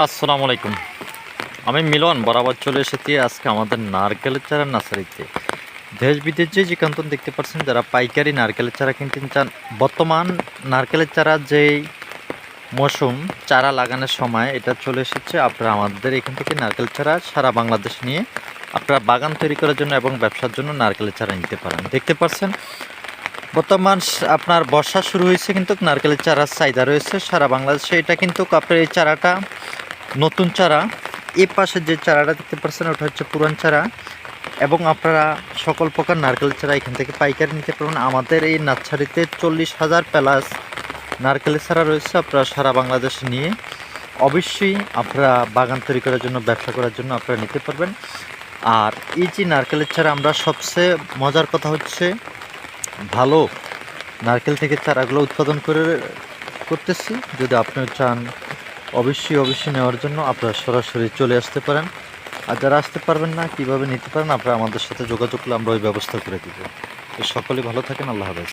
আসসালামু আলাইকুম। আমি মিলন, বরাবর চলে এসেছি আজকে আমাদের নারকেলের চারা নার্সারিতে। দেশ বিদেশ যে যেখান্তন দেখতে পাচ্ছেন, যারা পাইকারি নারকেলের চারা কিনতে চান, বর্তমান নারকেলের চারা যেই মৌসুম, চারা লাগানোর সময় এটা চলে এসেছে। আপনারা আমাদের এখান থেকে নারকেল চারা সারা বাংলাদেশ নিয়ে আপনারা বাগান তৈরি করার জন্য এবং ব্যবসার জন্য নারকেলের চারা নিতে পারেন। দেখতে পাচ্ছেন, বর্তমান আপনার বর্ষা শুরু হয়েছে কিন্তু নারকেলের চারার চাহিদা রয়েছে সারা বাংলাদেশে। এটা কিন্তু আপনার এই চারাটা নতুন চারা, এ পাশে যে চারাটা দেখতে পাচ্ছেন, ওটা হচ্ছে পুরান চারা। এবং আপনারা সকল প্রকার নারকেল চারা এখান থেকে পাইকারি নিতে পারবেন। আমাদের এই নার্সারিতে চল্লিশ হাজার প্লাস নারকেলের চারা রয়েছে আপনারা সারা বাংলাদেশ নিয়ে। অবশ্যই আপনারা বাগান তৈরি করার জন্য, ব্যবসা করার জন্য আপনারা নিতে পারবেন। আর এই যে নারকেলের চারা, আমরা সবচেয়ে মজার কথা হচ্ছে ভালো নারকেল থেকে চারাগুলো উৎপাদন করে করতেছি। যদি আপনিও চান অবশ্যই অবশ্যই নেওয়ার জন্য আপনারা সরাসরি চলে আসতে পারেন। আর যারা আসতে পারবেন না, কীভাবে নিতে পারেন, আপনারা আমাদের সাথে যোগাযোগ করলে আমরা ওই ব্যবস্থা করে দিব। সকলে ভালো থাকেন, আল্লাহ হাফেজ।